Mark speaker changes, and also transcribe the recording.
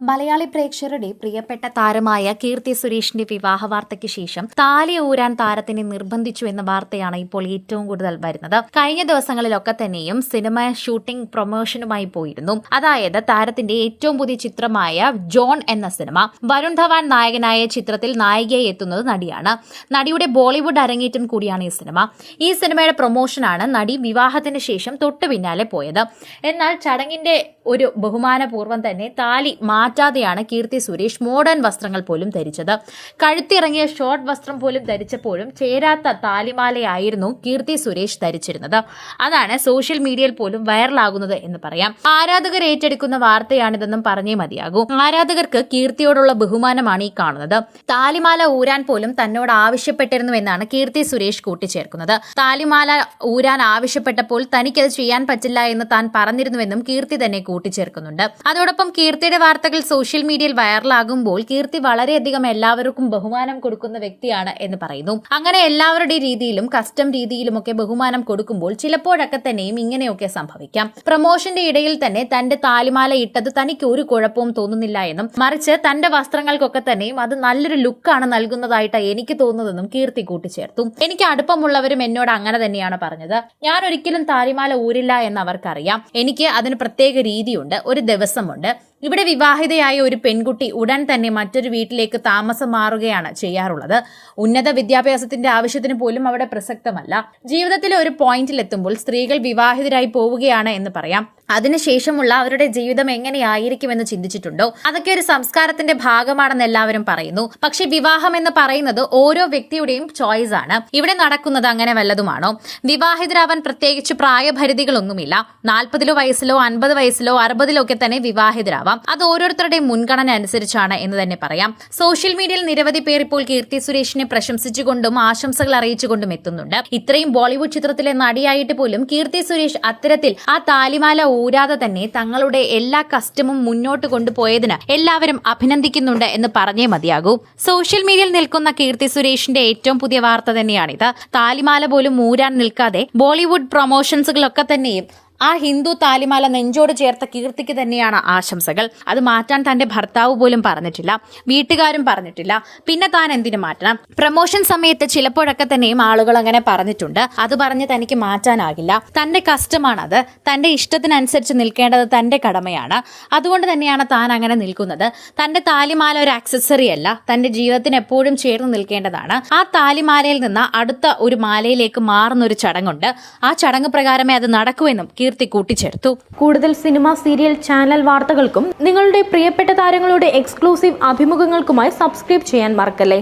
Speaker 1: മലയാളി പ്രേക്ഷകരുടെ പ്രിയപ്പെട്ട താരമായ കീർത്തി സുരേഷിന്റെ വിവാഹ വാർത്തയ്ക്ക് ശേഷം താലി ഊരാൻ താരത്തിനെ നിർബന്ധിച്ചു എന്ന വാർത്തയാണ് ഇപ്പോൾ ഏറ്റവും കൂടുതൽ വരുന്നത്. കഴിഞ്ഞ ദിവസങ്ങളിലൊക്കെ തന്നെയും സിനിമ ഷൂട്ടിംഗ് പ്രൊമോഷനുമായി പോയിരുന്നു. അതായത് താരത്തിന്റെ ഏറ്റവും പുതിയ ചിത്രമായ ജോൺ എന്ന സിനിമ വരുൺ ധവാൻ നായകനായ ചിത്രത്തിൽ നായികയായി എത്തുന്നത് നടിയാണ്. നടിയുടെ ബോളിവുഡ് അരങ്ങേറ്റം കൂടിയാണ് ഈ സിനിമ. ഈ സിനിമയുടെ പ്രൊമോഷനാണ് നടി വിവാഹത്തിന് ശേഷം തൊട്ടു പിന്നാലെ പോയത്. എന്നാൽ ചടങ്ങിന്റെ ഒരു ബഹുമാനപൂർവം തന്നെ താലി മാറ്റാതെയാണ് കീർത്തി സുരേഷ് മോഡേൺ വസ്ത്രങ്ങൾ പോലും ധരിച്ചത്. കഴുത്തിറങ്ങിയ ഷോർട്ട് വസ്ത്രം പോലും ധരിച്ചപ്പോഴും ചേരാത്ത താലിമാലയായിരുന്നു കീർത്തി സുരേഷ് ധരിച്ചിരുന്നത്. അതാണ് സോഷ്യൽ മീഡിയയിൽ പോലും വൈറലാകുന്നത് എന്ന് പറയാം. ആരാധകർ ഏറ്റെടുക്കുന്ന വാർത്തയാണിതെന്നും പറഞ്ഞേ മതിയാകൂ. ആരാധകർക്ക് കീർത്തിയോടുള്ള ബഹുമാനമാണ് ഈ കാണുന്നത്. താലിമാല ഊരാൻ പോലും തന്നോട് ആവശ്യപ്പെട്ടിരുന്നു എന്നാണ് കീർത്തി സുരേഷ് കൂട്ടിച്ചേർക്കുന്നത്. താലിമാല ഊരാൻ ആവശ്യപ്പെട്ടപ്പോൾ തനിക്കത് ചെയ്യാൻ പറ്റില്ല എന്ന് താൻ പറഞ്ഞിരുന്നുവെന്നും കീർത്തി തന്നെ കൂട്ടിച്ചേർക്കുന്നുണ്ട്. അതോടൊപ്പം കീർത്തിയുടെ വാർത്തകൾ സോഷ്യൽ മീഡിയയിൽ വൈറലാകുമ്പോൾ കീർത്തി വളരെയധികം എല്ലാവർക്കും ബഹുമാനം കൊടുക്കുന്ന വ്യക്തിയാണ് എന്ന് പറയുന്നു. അങ്ങനെ എല്ലാവരുടെ രീതിയിലും കസ്റ്റം രീതിയിലുമൊക്കെ ബഹുമാനം കൊടുക്കുമ്പോൾ ചിലപ്പോഴൊക്കെ തന്നെയും ഇങ്ങനെയൊക്കെ സംഭവിക്കാം. പ്രൊമോഷന്റെ ഇടയിൽ തന്നെ തന്റെ താലിമാല ഇട്ടത് തനിക്ക് ഒരു കുഴപ്പവും തോന്നുന്നില്ല എന്നും മറിച്ച് തന്റെ വസ്ത്രങ്ങൾക്കൊക്കെ തന്നെയും അത് നല്ലൊരു ലുക്കാണ് നൽകുന്നതായിട്ട് എനിക്ക് തോന്നുന്നതെന്നും കീർത്തി കൂട്ടിച്ചേർത്തു. എനിക്ക് അടുപ്പമുള്ളവരും എന്നോട് അങ്ങനെ തന്നെയാണ് പറഞ്ഞത്. ഞാൻ ഒരിക്കലും താലിമാല ഊരില്ല എന്ന് അവർക്കറിയാം. എനിക്ക് അതിന് പ്രത്യേക രീതിയുണ്ട്. ഒരു ദിവസമുണ്ട്. ഇവിടെ വിവാഹിതയായ ഒരു പെൺകുട്ടി ഉടൻ തന്നെ മറ്റൊരു വീട്ടിലേക്ക് താമസം മാറുകയാണ് ചെയ്യാറുള്ളത്. ഉന്നത വിദ്യാഭ്യാസത്തിന്റെ ആവശ്യത്തിന് പോലും അവിടെ പ്രസക്തമല്ല. ജീവിതത്തിലെ ഒരു പോയിന്റിൽ എത്തുമ്പോൾ സ്ത്രീകൾ വിവാഹിതരായി പോവുകയാണ് എന്ന് പറയാം. അതിനുശേഷമുള്ള അവരുടെ ജീവിതം എങ്ങനെയായിരിക്കുമെന്ന് ചിന്തിച്ചിട്ടുണ്ടോ? അതൊക്കെ ഒരു സംസ്കാരത്തിന്റെ ഭാഗമാണെന്ന് എല്ലാവരും പറയുന്നു. പക്ഷെ വിവാഹം എന്ന് പറയുന്നത് ഓരോ വ്യക്തിയുടെയും ചോയ്സ് ആണ്. ഇവിടെ നടക്കുന്നത് അങ്ങനെ വല്ലതുമാണോ? വിവാഹിതരാവാൻ പ്രത്യേകിച്ച് പ്രായപരിധികളൊന്നുമില്ല. നാൽപ്പതിലോ വയസ്സിലോ അൻപത് വയസ്സിലോ അറുപതിലോ ഒക്കെ തന്നെ വിവാഹിതരാവാം. അത് ഓരോരുത്തരുടെയും മുൻഗണന അനുസരിച്ചാണ് എന്ന് തന്നെ പറയാം. സോഷ്യൽ മീഡിയയിൽ നിരവധി പേർ ഇപ്പോൾ കീർത്തി സുരേഷിനെ പ്രശംസിച്ചുകൊണ്ടും ആശംസകൾ അറിയിച്ചുകൊണ്ടും എത്തുന്നുണ്ട്. ഇത്രയും ബോളിവുഡ് ചിത്രത്തിലെ നടിയായിട്ട് പോലും കീർത്തി സുരേഷ് അത്തരത്തിൽ ആ താലിമാല ഊരാതെ തന്നെ തങ്ങളുടെ എല്ലാ കസ്റ്റമും മുന്നോട്ട് കൊണ്ടുപോയതിന് എല്ലാവരും അഭിനന്ദിക്കുന്നുണ്ട് എന്ന് പറഞ്ഞേ മതിയാകൂ. സോഷ്യൽ മീഡിയയിൽ നിൽക്കുന്ന കീർത്തി സുരേഷിന്റെ ഏറ്റവും പുതിയ വാർത്ത തന്നെയാണിത്. താലിമാല പോലും ഊരാൻ നിൽക്കാതെ ബോളിവുഡ് പ്രൊമോഷൻസുകളൊക്കെ തന്നെയും ആ ഹിന്ദു താലിമാല നെഞ്ചോട് ചേർത്ത കീർത്തിക്ക് തന്നെയാണ് ആശംസകൾ. അത് മാറ്റാൻ തന്റെ ഭർത്താവ് പോലും പറഞ്ഞിട്ടില്ല. വീട്ടുകാരും പറഞ്ഞിട്ടില്ല. പിന്നെ താൻ എന്തിനു മാറ്റണം? പ്രമോഷൻ സമയത്ത് ചിലപ്പോഴൊക്കെ തന്നെയും ആളുകൾ അങ്ങനെ പറഞ്ഞിട്ടുണ്ട്. അത് പറഞ്ഞ് തനിക്ക് മാറ്റാനാകില്ല. തന്റെ കഷ്ടമാണ് അത് തന്റെ ഇഷ്ടത്തിനനുസരിച്ച് നിൽക്കേണ്ടത് തന്റെ കടമയാണ്. അതുകൊണ്ട് തന്നെയാണ് താൻ അങ്ങനെ നിൽക്കുന്നത്. തന്റെ താലിമാല ഒരു ആക്സസറി അല്ല. തന്റെ ജീവിതത്തിന് എപ്പോഴും ചേർന്ന് നിൽക്കേണ്ടതാണ്. ആ താലിമാലയിൽ നിന്ന് അടുത്ത ഒരു മാലയിലേക്ക് മാറുന്ന ഒരു ചടങ്ങുണ്ട്. ആ ചടങ്ങ് പ്രകാരമേ അത് നടക്കൂ കീർത്തി കൂട്ടിച്ചേർത്തു.
Speaker 2: കൂടുതൽ സിനിമ സീരിയൽ ചാനൽ വാർത്തകൾക്കും നിങ്ങളുടെ പ്രിയപ്പെട്ട താരങ്ങളുടെ എക്സ്ക്ലൂസീവ് അഭിമുഖങ്ങൾക്കുമായി സബ്സ്ക്രൈബ് ചെയ്യാൻ മറക്കല്ലേ?